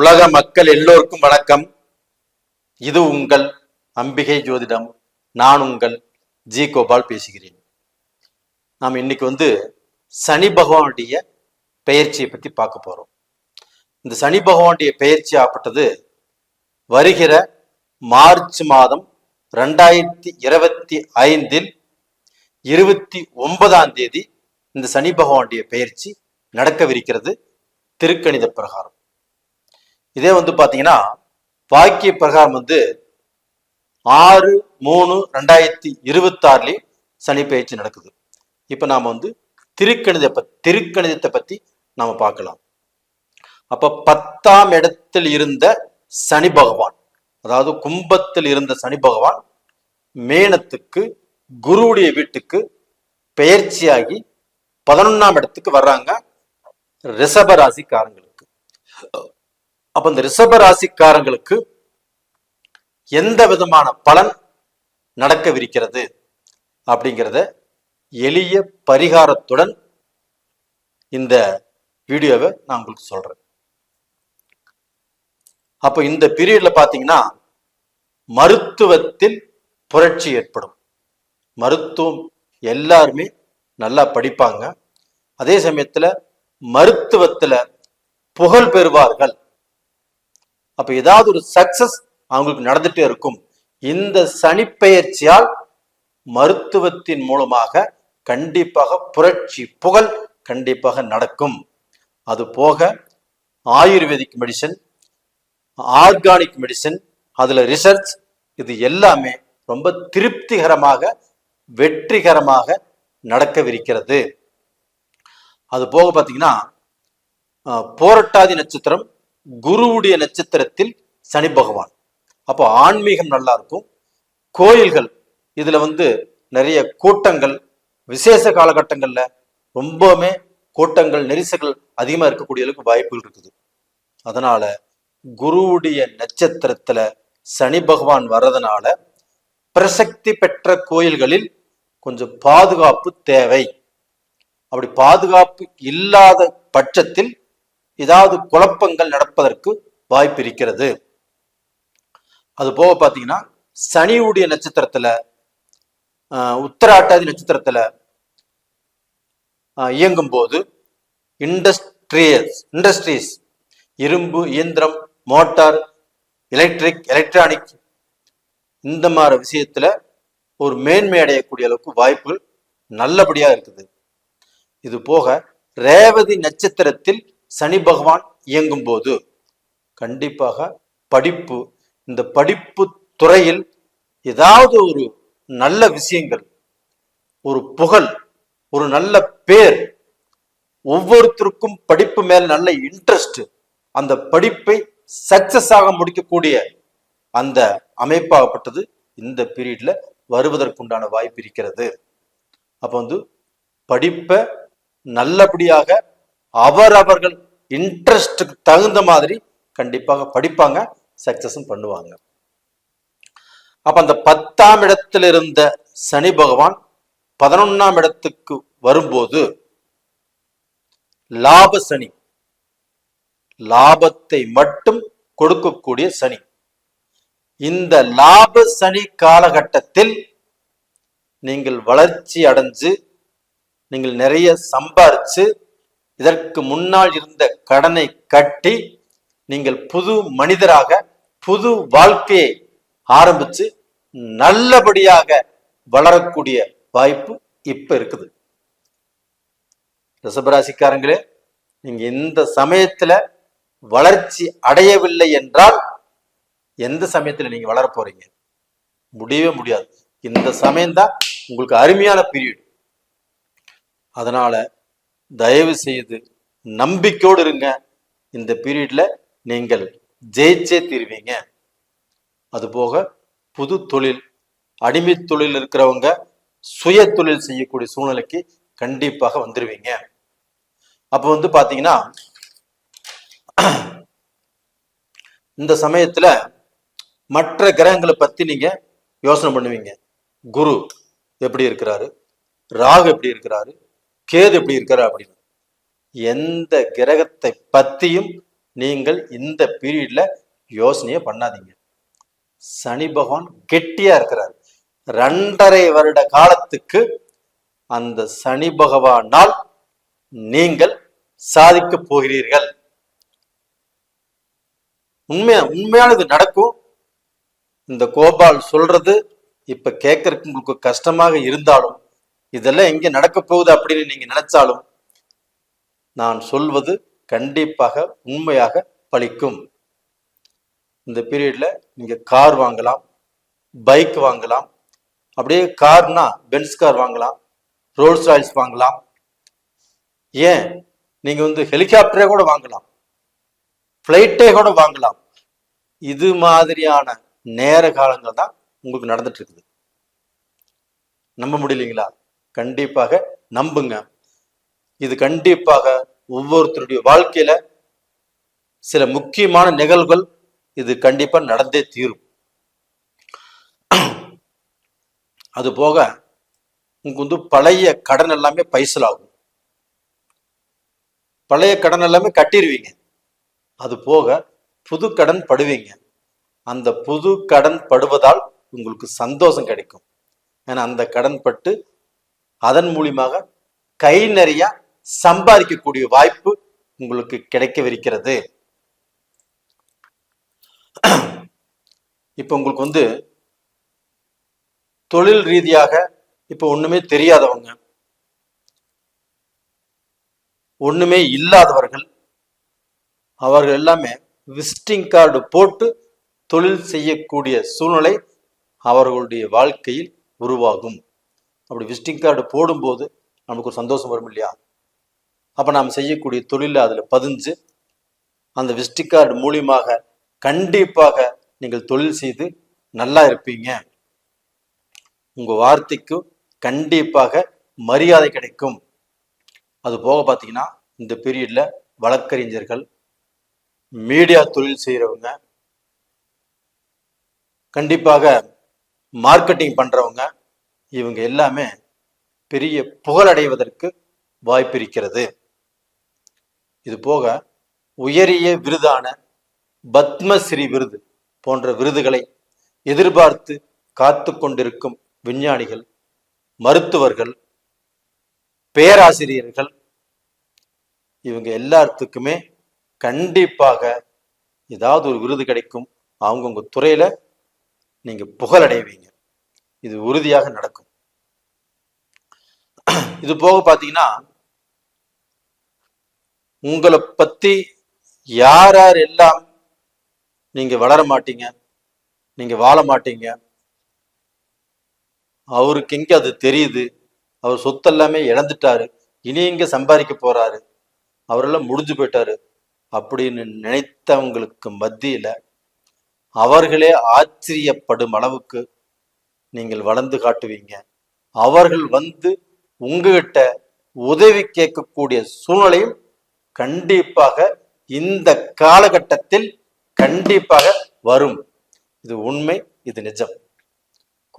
உலக மக்கள் எல்லோருக்கும் வணக்கம். இது உங்கள் அம்பிகை ஜோதிடம். நான் உங்கள் ஜி கோபால் பேசுகிறேன். நாம் இன்னைக்கு வந்து சனி பகவானுடைய பெயர்ச்சியை பற்றி பார்க்க போகிறோம் இந்த சனி பகவானுடைய பெயர்ச்சி ஆப்பட்டது வருகிற மார்ச் மாதம் ரெண்டாயிரத்தி இருபத்தி ஐந்தில் இருபத்தி ஒன்பதாம் தேதி இந்த சனி பகவானுடைய பெயர்ச்சி நடக்கவிருக்கிறது. திருக்கணித பிரகாரம். இதே வந்து பாத்தீங்கன்னா வாக்கிய பிரகாரம் வந்து ஆறு மூணு ரெண்டாயிரத்தி இருபத்தி ஆறுலயே சனி பயிற்சி நடக்குது. இப்ப நாம வந்து திருக்கணித திருக்கணிதத்தை பத்தி நாம பார்க்கலாம். அப்ப பத்தாம் இடத்தில் இருந்த சனி பகவான் அதாவது கும்பத்தில் இருந்த சனி பகவான் மேனத்துக்கு குருவுடைய வீட்டுக்கு பெயர்ச்சியாகி பதினொன்னாம் இடத்துக்கு வர்றாங்க ரிஷப ராசிக்காரங்களுக்கு. அப்ப இந்த ரிஷப ராசிக்காரங்களுக்கு எந்த விதமான பலன் நடக்கவிருக்கிறது அப்படிங்கிறத எளிய பரிகாரத்துடன் இந்த வீடியோவை நான் உங்களுக்கு சொல்றேன். அப்போ இந்த பீரியட்ல பாத்தீங்கன்னா மருத்துவத்தில் புரட்சி ஏற்படும். மருத்துவம் எல்லாருமே நல்லா படிப்பாங்க. அதே சமயத்துல மருத்துவத்துல புகழ் பெறுவார்கள் அப்ப ஏதாவது ஒரு சக்சஸ் அவங்களுக்கு நடந்துட்டே இருக்கும். இந்த சனிப்பெயர்ச்சியால் மருத்துவத்தின் மூலமாக கண்டிப்பாக புரட்சி புகழ் கண்டிப்பாக நடக்கும். அது போக ஆயுர்வேதிக் மெடிசன் ஆர்கானிக் மெடிசன் அதுல ரிசர்ச் இது எல்லாமே ரொம்ப திருப்திகரமாக வெற்றிகரமாக நடக்கவிருக்கிறது. அது போக பார்த்தீங்கன்னா போரட்டாதி நட்சத்திரம் குருவுடைய நட்சத்திரத்தில் சனி பகவான். அப்போ ஆன்மீகம் நல்லா இருக்கும். கோயில்கள் இதுல வந்து நிறைய கூட்டங்கள் விசேஷ காலகட்டங்கள்ல ரொம்பவுமே கூட்டங்கள் நெரிசல்கள் அதிகமா இருக்கக்கூடிய அளவுக்கு வாய்ப்புகள் இருக்குது. அதனால குருவுடைய நட்சத்திரத்துல சனி பகவான் வர்றதுனால பிரசக்தி பெற்ற கோயில்களில் கொஞ்சம் பாதுகாப்பு தேவை. அப்படி பாதுகாப்பு இல்லாத பட்சத்தில் ஏதாவது குழப்பங்கள் நடப்பதற்கு வாய்ப்பு இருக்கிறது. அது போக பார்த்தீங்கன்னா சனியுடைய நட்சத்திரத்துல உத்தராட்டாதி நட்சத்திரத்துல இயங்கும் போது இண்டஸ்ட்ரியல்ஸ் இண்டஸ்ட்ரீஸ் இரும்பு இயந்திரம் மோட்டார் எலக்ட்ரிக் எலக்ட்ரானிக் இந்த மாதிரி விஷயத்துல ஒரு மேன்மை அடையக்கூடிய அளவுக்கு வாய்ப்புகள் நல்லபடியாக இருக்குது. இது போக ரேவதி நட்சத்திரத்தில் சனி பகவான் இயங்கும் போது கண்டிப்பாக படிப்பு இந்த படிப்பு துறையில் ஏதாவது ஒரு நல்ல விஷயங்கள் ஒரு புகழ் ஒரு நல்ல பேர் ஒவ்வொருத்தருக்கும் படிப்பு மேல் நல்ல இன்ட்ரெஸ்ட் அந்த படிப்பை சக்சஸ் ஆக முடிக்கக்கூடிய அந்த அமைப்பாகப்பட்டது இந்த பீரியட்ல வருவதற்குண்டான வாய்ப்பு இருக்கிறது. அப்போ வந்து படிப்பை நல்லபடியாக அவரவர்கள் இன்ட்ரெஸ்டுக்கு தகுந்த மாதிரி கண்டிப்பாக படிப்பாங்க சக்சஸும் பண்ணுவாங்க. அப்ப அந்த பத்தாம் இடத்தில் இருந்த சனி பகவான் பதினொன்னாம் இடத்துக்கு வரும்போது லாப சனி லாபத்தை மட்டும் கொடுக்கக்கூடிய சனி. இந்த லாப சனி காலகட்டத்தில் நீங்கள் வளர்ச்சி அடைஞ்சு நீங்கள் நிறைய சம்பாரிச்சு இதற்கு முன்னால் இருந்த கடனை கட்டி நீங்கள் புது மனிதராக புது வாழ்க்கையை ஆரம்பிச்சு நல்லபடியாக வளரக்கூடிய வாய்ப்பு இப்ப இருக்குது. ரிசபராசிக்காரங்களே நீங்க இந்த சமயத்துல வளர்ச்சி அடையவில்லை என்றால் எந்த சமயத்துல நீங்க வளர போறீங்க? முடியவே முடியாது. இந்த சமயம்தான் உங்களுக்கு அருமையான பீரியட் அதனால தயவு செய்து நம்பிக்கையோடு இருங்க. இந்த பீரியட்ல நீங்கள் ஜெயிச்சே தீருவீங்க. அதுபோக புது தொழில் அடிமை தொழில் இருக்கிறவங்க சுய தொழில் செய்யக்கூடிய சூழ்நிலைக்கு கண்டிப்பாக வந்துருவீங்க. அப்போ வந்து பார்த்தீங்கன்னா இந்த சமயத்துல மற்ற கிரகங்களை பத்தி நீங்க யோசனை பண்ணுவீங்க. குரு எப்படி இருக்கிறாரு? ராகு எப்படி இருக்கிறாரு? கேது எப்படி இருக்கிறாரு அப்படின்னு. எந்த கிரகத்தை பத்தியும் நீங்கள் இந்த பீரியட்ல யோசனையே பண்ணாதீங்க. சனி பகவான் கெட்டியா இருக்கிறார். ரெண்டரை வருட காலத்துக்கு அந்த சனி பகவானால் நீங்கள் சாதிக்க போகிறீர்கள். உண்மையா உண்மையானது நடக்கும். இந்த கோபால் சொல்றது இப்ப கேட்கறதுக்கு உங்களுக்கு கஷ்டமாக இருந்தாலும் இதெல்லாம் எங்க நடக்க போகுது அப்படின்னு நீங்க நினைச்சாலும் நான் சொல்வது கண்டிப்பாக உண்மையாக பலிக்கும் இந்த பீரியட்ல நீங்க கார் வாங்கலாம் பைக் வாங்கலாம் அப்படியே கார்னா பென்ஸ் கார் வாங்கலாம் ரோல்ஸ் ராய்ஸ் வாங்கலாம். ஏன்? நீங்க வந்து ஹெலிகாப்டரே கூட வாங்கலாம் ஃப்ளைட்டே கூட வாங்கலாம். இது மாதிரியான நேர காலங்கள் தான் உங்களுக்கு நடந்துட்டு இருக்குது. நம்ப முடியலைங்களா? கண்டிப்பாக நம்புங்க. இது கண்டிப்பாக ஒவ்வொருத்தருடைய வாழ்க்கையில சில முக்கியமான நிகழ்வுகள் இது கண்டிப்பா நடந்தே தீரும். அது போக உங்களுக்கு வந்து பழைய கடன் எல்லாமே பைசல் ஆகும். பழைய கடன் எல்லாமே கட்டிடுவீங்க அது போக புது கடன் படுவீங்க. அந்த புது கடன் படுவதால் உங்களுக்கு சந்தோஷம் கிடைக்கும். ஏன்னா அந்த கடன் பட்டு அதன் மூலியமாக கை நிறைய சம்பாதிக்கக்கூடிய வாய்ப்பு உங்களுக்கு கிடைக்கவிருக்கிறது. இப்போ உங்களுக்கு வந்து தொழில் ரீதியாக இப்போ ஒண்ணுமே தெரியாதவங்க ஒண்ணுமே இல்லாதவர்கள் அவர்கள் எல்லாமே விசிட்டிங் கார்டு போட்டு தொழில் செய்யக்கூடிய சூழ்நிலை அவர்களுடைய வாழ்க்கையில் உருவாகும். அப்படி விசிட்டிங் கார்டு போடும்போது நமக்கு ஒரு சந்தோஷம் வரும் இல்லையா? அப்போ நாம் செய்யக்கூடிய தொழிலில் அதில் பதிஞ்சு அந்த விசிட்டிங் கார்டு மூலியமாக கண்டிப்பாக நீங்கள் தொழில் செய்து நல்லா இருப்பீங்க. உங்கள் வார்த்தைக்கு கண்டிப்பாக மரியாதை கிடைக்கும். அது போக பார்த்தீங்கன்னா இந்த பீரியடில் வழக்கறிஞர்கள் மீடியா தொழில் செய்கிறவங்க கண்டிப்பாக மார்க்கெட்டிங் பண்ணுறவங்க இவங்க எல்லாமே பெரிய புகழடைவதற்கு வாய்ப்பிருக்கிறது. இது போக உயரிய விருதான பத்மஸ்ரீ விருது போன்ற விருதுகளை எதிர்பார்த்து காத்து கொண்டிருக்கும் விஞ்ஞானிகள் மருத்துவர்கள் பேராசிரியர்கள் இவங்க எல்லாத்துக்குமே கண்டிப்பாக ஏதாவது ஒரு விருது கிடைக்கும். அவங்கவுங்க துறையில நீங்க புகழடைவீங்க. இது உறுதியாக நடக்கும். இது போக பாத்தீங்கன்னா உங்களை பத்தி யார் யார் எல்லாம் நீங்க வளர மாட்டீங்க நீங்க வாழ மாட்டீங்க அவருக்கு எங்க அது தெரியுது அவர் சொத்து எல்லாமே இழந்துட்டாரு இனி இங்க சம்பாதிக்க போறாரு அவரெல்லாம் முடிஞ்சு போயிட்டாரு அப்படின்னு நினைத்தவங்களுக்கு மத்தியில அவர்களே ஆச்சரியப்படும் அளவுக்கு நீங்கள் வளர்ந்து காட்டுவீங்க. அவர்கள் வந்து உங்ககிட்ட உதவி கேட்கக்கூடிய சூழ்நிலையும் கண்டிப்பாக இந்த காலகட்டத்தில் கண்டிப்பாக வரும். இது உண்மை இது நிஜம்.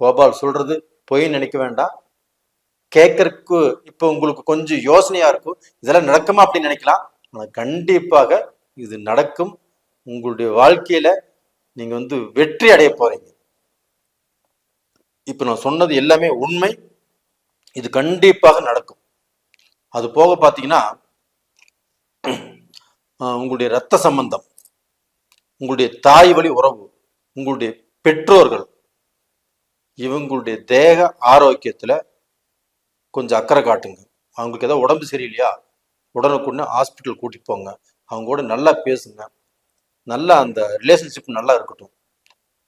கோபால் சொல்றது பொய் நினைக்க வேண்டாம். கேட்கறக்கு இப்போ உங்களுக்கு கொஞ்சம் யோசனையா இருக்கும். இதெல்லாம் நடக்குமா அப்படின்னு நினைக்கலாம். ஆனால் கண்டிப்பாக இது நடக்கும். உங்களுடைய வாழ்க்கையில நீங்க வந்து வெற்றி அடைய போறீங்க. இப்போ நான் சொன்னது எல்லாமே உண்மை. இது கண்டிப்பாக நடக்கும். அது போக பார்த்தீங்கன்னா உங்களுடைய ரத்த சம்பந்தம் உங்களுடைய தாய் வழி உறவு உங்களுடைய பெற்றோர்கள் இவங்களுடைய தேக ஆரோக்கியத்தில் கொஞ்சம் அக்கறை காட்டுங்க. அவங்களுக்கு ஏதாவது உடம்பு சரியில்லையா? உடனுக்குடனே ஹாஸ்பிட்டல் கூட்டிட்டு போங்க. அவங்க கூட நல்லா பேசுங்க. நல்லா அந்த ரிலேஷன்ஷிப் நல்லா இருக்கட்டும்.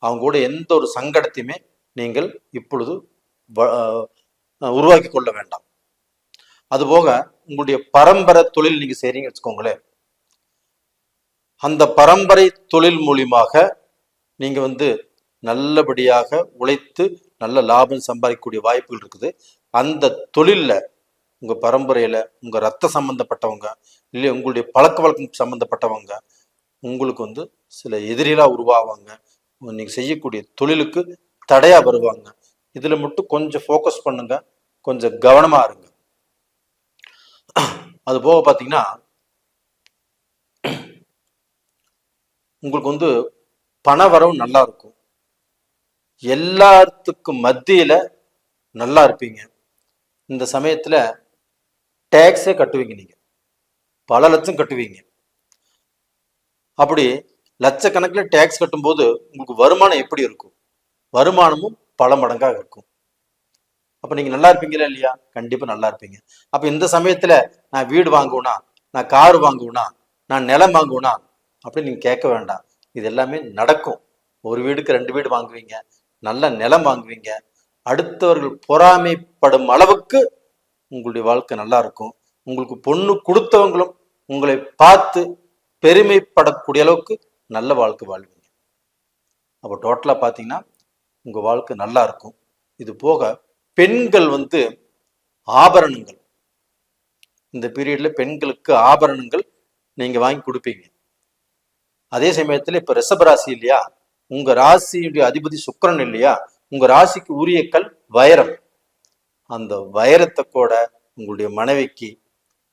அவங்க கூட எந்த ஒரு சங்கடத்தையுமே நீங்கள் இப்பொழுது வ- உருவாக்கி கொள்ள வேண்டாம். அதுபோக உங்களுடைய பரம்பரை தொழில் நீங்க செய்றீங்க வச்சுக்கோங்களேன். அந்த பரம்பரை தொழில் மூலியமாக நீங்க வந்து நல்லபடியாக உழைத்து நல்ல லாபம் சம்பாதிக்கக்கூடிய வாய்ப்புகள் இருக்குது. அந்த தொழில்ல உங்கள் பரம்பரையில உங்க ரத்த சம்பந்தப்பட்டவங்க இல்லை உங்களுடைய பழக்க வழக்கம் சம்மந்தப்பட்டவங்க உங்களுக்கு வந்து சில எதிரிகளா உருவாவாங்க. நீங்கள் செய்யக்கூடிய தொழிலுக்கு தடையா வருவாங்க. இதுல மட்டும் கொஞ்சம் ஃபோக்கஸ் பண்ணுங்க. கொஞ்சம் கவனமா இருங்க. அது போக பாத்தீங்கன்னா உங்களுக்கு வந்து பண வரவு நல்லா இருக்கும். எல்லாத்துக்கும் மத்தியில நல்லா இருப்பீங்க. இந்த சமயத்துல டேக்ஸே கட்டுவீங்க நீங்க. பல லட்சம் கட்டுவீங்க. அப்படி லட்சக்கணக்கில் டேக்ஸ் கட்டும்போது உங்களுக்கு வருமானம் எப்படி இருக்கும்? வருமானமும் பல மடங்காக இருக்கும். அப்போ நீங்கள் நல்லா இருப்பீங்களா இல்லையா? கண்டிப்பாக நல்லா இருப்பீங்க. அப்போ இந்த சமயத்துல நான் வீடு வாங்குவனா? நான் கார் வாங்குவனா? நான் நிலம் வாங்குவனா? அப்படின்னு நீங்க கேட்க வேண்டாம். இது எல்லாமே நடக்கும். ஒரு வீடுக்கு ரெண்டு வீடு வாங்குவீங்க. நல்ல நிலம் வாங்குவீங்க. அடுத்தவர்கள் பொறாமைப்படும் அளவுக்கு உங்களுடைய வாழ்க்கை நல்லா இருக்கும். உங்களுக்கு பொண்ணு கொடுத்தவங்களும் உங்களை பார்த்து பெருமைப்படக்கூடிய அளவுக்கு நல்ல வாழ்க்கை வாழ்வீங்க. அப்போ டோட்டலாக பார்த்தீங்கன்னா உங்கள் வாழ்க்கை நல்லா இருக்கும். இது போக பெண்கள் வந்து ஆபரணங்கள். இந்த பீரியடில் பெண்களுக்கு ஆபரணங்கள் நீங்கள் வாங்கி கொடுப்பீங்க. அதே சமயத்துல இப்ப ரிஷபராசி இல்லையா? உங்கள் ராசியுடைய அதிபதி சுக்கிரன் இல்லையா? உங்கள் ராசிக்கு உரிய கல் வைரம். அந்த வைரத்தை கூட உங்களுடைய மனைவிக்கு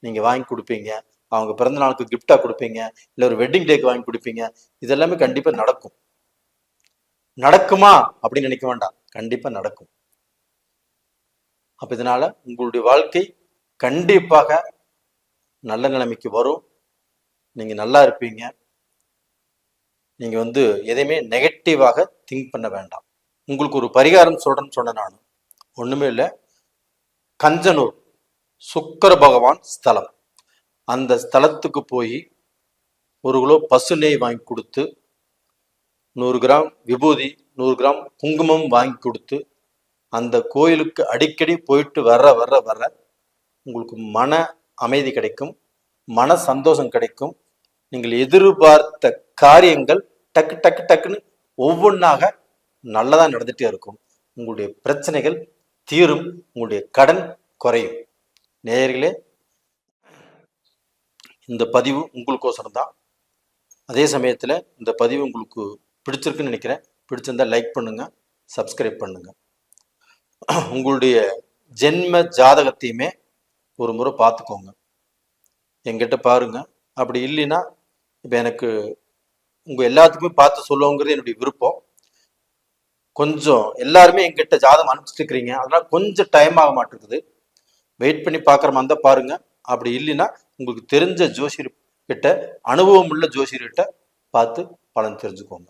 நீங்கள் வாங்கி கொடுப்பீங்க. அவங்க பிறந்த நாளுக்கு கிஃப்டாக கொடுப்பீங்க. இல்லை ஒரு வெட்டிங் டேக்கு வாங்கி கொடுப்பீங்க. இதெல்லாமே கண்டிப்பாக நடக்கும். நடக்குமா அப்படின்னு நினைக்க வேண்டாம். கண்டிப்பா நடக்கும். அப்ப இதனால உங்களுடைய வாழ்க்கை கண்டிப்பாக நல்ல நிலைமைக்கு வரும். நீங்க நல்லா இருப்பீங்க. நீங்க வந்து எதையுமே நெகட்டிவாக திங்க் பண்ண வேண்டாம். உங்களுக்கு ஒரு பரிகாரம் சொல்றேன்னு சொன்னேன் நான். ஒண்ணுமே இல்லை. கஞ்சனூர் சுக்கர பகவான் ஸ்தலம். அந்த ஸ்தலத்துக்கு போய் ஒரு கிலோ பசு நெய் வாங்கி கொடுத்து நூறு கிராம் விபூதி நூறு கிராம் குங்குமம் வாங்கி கொடுத்து அந்த கோயிலுக்கு அடிக்கடி போயிட்டு வர்ற வர்ற வர்ற உங்களுக்கு மன அமைதி கிடைக்கும் மன சந்தோஷம் கிடைக்கும். நீங்கள் எதிர்பார்த்த காரியங்கள் டக்கு டக்கு டக்குன்னு ஒவ்வொன்றாக நல்லதாக நடந்துகிட்டே இருக்கும். உங்களுடைய பிரச்சனைகள் தீரும் உங்களுடைய கடன் குறையும். நேயர்களே இந்த பதிவு உங்களுக்கோசரம் தான் அதே சமயத்தில் இந்த பதிவு உங்களுக்கு பிடிச்சிருக்குன்னு நினைக்கிறேன். பிடிச்சிருந்தா லைக் பண்ணுங்க சப்ஸ்கிரைப் பண்ணுங்க. உங்களுடைய ஜென்ம ஜாதகத்தையுமே ஒரு முறை பார்த்துக்கோங்க. என்கிட்ட பாருங்க. அப்படி இல்லைன்னா இப்போ எனக்கு உங்கள் எல்லாத்துக்குமே பார்த்து சொல்லுவோங்கிறது என்னுடைய விருப்பம். கொஞ்சம் எல்லாருமே எங்கிட்ட ஜாதகம் அனுப்பிச்சிட்டு இருக்கிறீங்க. அதனால் கொஞ்சம் டைம் ஆக மாட்டேங்குது வெயிட் பண்ணி பார்க்குற மாதிரி இருந்தால் பாருங்கள் அப்படி இல்லைன்னா உங்களுக்கு தெரிஞ்ச ஜோசியர் கிட்ட அனுபவம் உள்ள ஜோசியர்கிட்ட பார்த்து பலன் தெரிஞ்சுக்கோங்க.